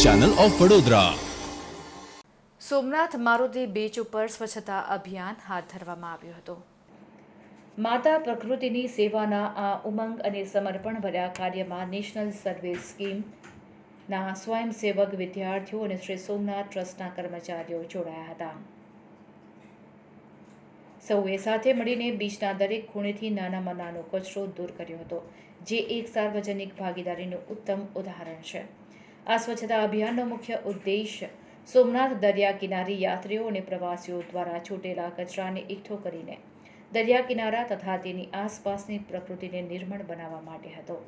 Channel of Vadodara. Somnath Maruti beach ઉપર સ્વચ્છતા અભિયાન હાથ ધરવામાં આવ્યું હતું. માતા પ્રકૃતિની સેવાના આ ઉમંગ અને સમર્પણ ભર્યા કાર્યમાં નેશનલ સર્વિસ સ્કીમના સ્વયંસેવક વિદ્યાર્થીઓ અને શ્રી સોમનાથ ટ્રસ્ટના કર્મચારીઓ જોડાયા હતા. સૌએ સાથે મળીને બીચના દરેક ખૂણેથી નાનામાં નાનો કચરો દૂર કર્યો હતો, જે એક સાર્વજનિક ભાગીદારીનું ઉત્તમ ઉદાહરણ છે. આ સ્વચ્છતા અભિયાનનો મુખ્ય ઉદ્દેશ સોમનાથ દરિયા કિનારી યાત્રીઓ અને પ્રવાસીઓ દ્વારા છૂટેલા કચરાને એકઠો કરીને દરિયા કિનારા તથા તેની આસપાસની પ્રકૃતિને નિર્મળ બનાવવા માટે હતો.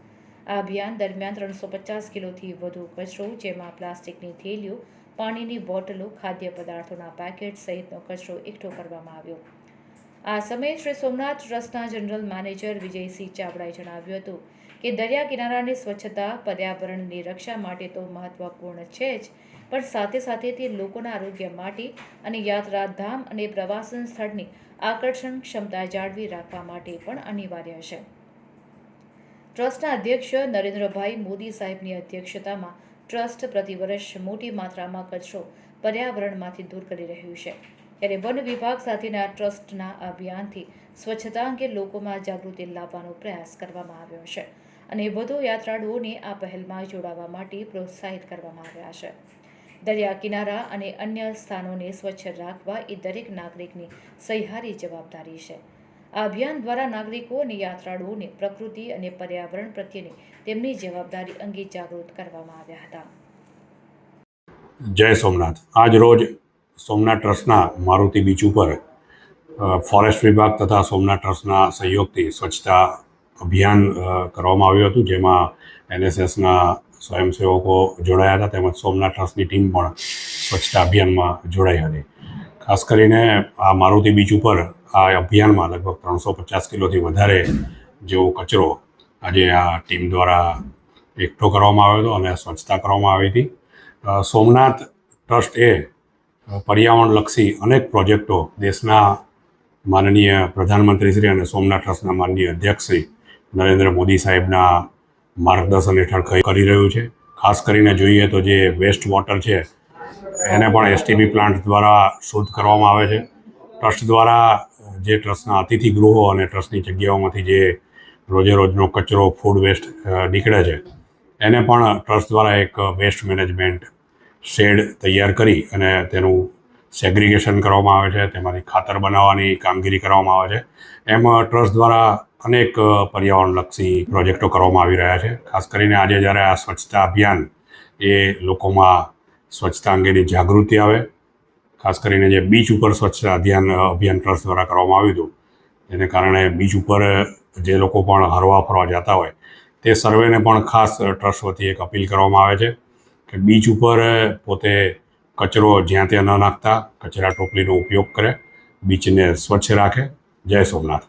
આ અભિયાન દરમિયાન ત્રણસો પચાસ કિલોથી વધુ કચરો, જેમાં પ્લાસ્ટિકની થેલીઓ, પાણીની બોટલો, ખાદ્ય પદાર્થોના પેકેટ સહિતનો કચરો એકઠો કરવામાં આવ્યો. આ સમયે શ્રી સોમનાથ ટ્રસ્ટના જનરલ મેનેજર વિજયસિંહ ચાવડાએ જણાવ્યું હતું કે દરિયા કિનારાની સ્વચ્છતા, પર્યાવરણની રક્ષા માટે તો મહત્વપૂર્ણ છે જ. પણ સાથે સાથે તે લોકોના આરોગ્ય માટે અને યાત્રાધામ અને પ્રવાસન સ્થળની આકર્ષણ ક્ષમતા જાળવી રાખવા માટે પણ અનિવાર્ય છે. ટ્રસ્ટના અધ્યક્ષ નરેન્દ્રભાઈ મોદી સાહેબની અધ્યક્ષતામાં ટ્રસ્ટ પ્રતિવર્ષ મોટી માત્રામાં કચરો પર્યાવરણમાંથી દૂર કરી રહ્યું છે. ત્યારે વન વિભાગ સાથેના ટ્રસ્ટના અભિયાનથી સ્વચ્છતા અંગે લોકોમાં જાગૃતિ લાવવાનો પ્રયાસ કરવામાં આવ્યો છે. અને વધુ યાત્રાળુઓને આ પહેલમાં જોડાવા માટે પ્રોત્સાહિત કરવામાં આવ્યા છે. દરિયા કિનારા અને અન્ય સ્થાનોને સ્વચ્છ રાખવા એ દરેક નાગરિકની સહિહારી જવાબદારી છે. આ અભિયાન દ્વારા નાગરિકો અને યાત્રાળુઓને પ્રકૃતિ અને પર્યાવરણ પ્રત્યેની તેમની જવાબદારી અંગે જાગૃત કરવામાં આવ્યા હતા. જય સોમનાથ. આજ રોજ સોમનાથ ટ્રસ્ટના મારુતિ બીચ ઉપર ફોરેસ્ટ વિભાગ તથા સોમનાથ ટ્રસ્ટના સહયોગથી સ્વચ્છતા અભિયાન કરવામાં આવ્યું હતું, જેમાં એનએસએસના સ્વયંસેવકો જોડાયા હતા, તેમજ સોમનાથ ટ્રસ્ટની ટીમ પણ સ્વચ્છતા અભિયાનમાં જોડાઈ હતી. ખાસ કરીને આ મારુતિ બીચ ઉપર આ અભિયાનમાં લગભગ ત્રણસો પચાસ કિલોથી વધારે જેવો કચરો આજે આ ટીમ દ્વારા એકઠો કરવામાં આવ્યો હતો અને સ્વચ્છતા કરવામાં આવી હતી. સોમનાથ ટ્રસ્ટ એ પર્યાવરણલક્ષી અનેક પ્રોજેક્ટો દેશના માનનીય પ્રધાનમંત્રી શ્રી અને સોમનાથ ટ્રસ્ટના માનનીય અધ્યક્ષ શ્રી નરેન્દ્ર મોદી સાહેબના માર્ગદર્શન હેઠળ કરી રહ્યું છે? ખાસ કરીને જોઈએ તો જે વેસ્ટ વોટર છે, એને પણ એસટીબી પ્લાન્ટ દ્વારા શુદ્ધ કરવામાં આવે છે. ટ્રસ્ટ દ્વારા જે ટ્રસ્ટના અતિથિ ગૃહો અને ટ્રસ્ટની જગ્યાઓમાંથી જે રોજે રોજનો કચરો ફૂડ વેસ્ટ નીકળે છે, એને પણ ટ્રસ્ટ દ્વારા એક વેસ્ટ મેનેજમેન્ટ શેડ તૈયાર કરી અને તેનું સેગ્રિગેશન કરવામાં આવે છે. તેમાંથી ખાતર બનાવવાની કામગીરી કરવામાં આવે છે. એમ ટ્રસ્ટ દ્વારા અનેક પર્યાવરણલક્ષી પ્રોજેક્ટો કરવામાં આવી રહ્યા છે. ખાસ કરીને આજે જ્યારે આ સ્વચ્છતા અભિયાન એ લોકોમાં સ્વચ્છતા અંગેની જાગૃતિ આવે, ખાસ કરીને જે બીચ ઉપર સ્વચ્છતા અભિયાન અભિયાન ટ્રસ્ટ દ્વારા કરવામાં આવ્યું હતું, જેને કારણે બીચ ઉપર જે લોકો પણ હરવા ફરવા જતા હોય, તે સર્વેને પણ ખાસ ટ્રસ્ટ વતી એક અપીલ કરવામાં આવે છે કે બીચ ઉપર પોતે કચરો જ્યાં ત્યાં ન નાખતા, કચરા ટોપલીનો ઉપયોગ કરે, બીચને સ્વચ્છ રાખે. જય સોમનાથ.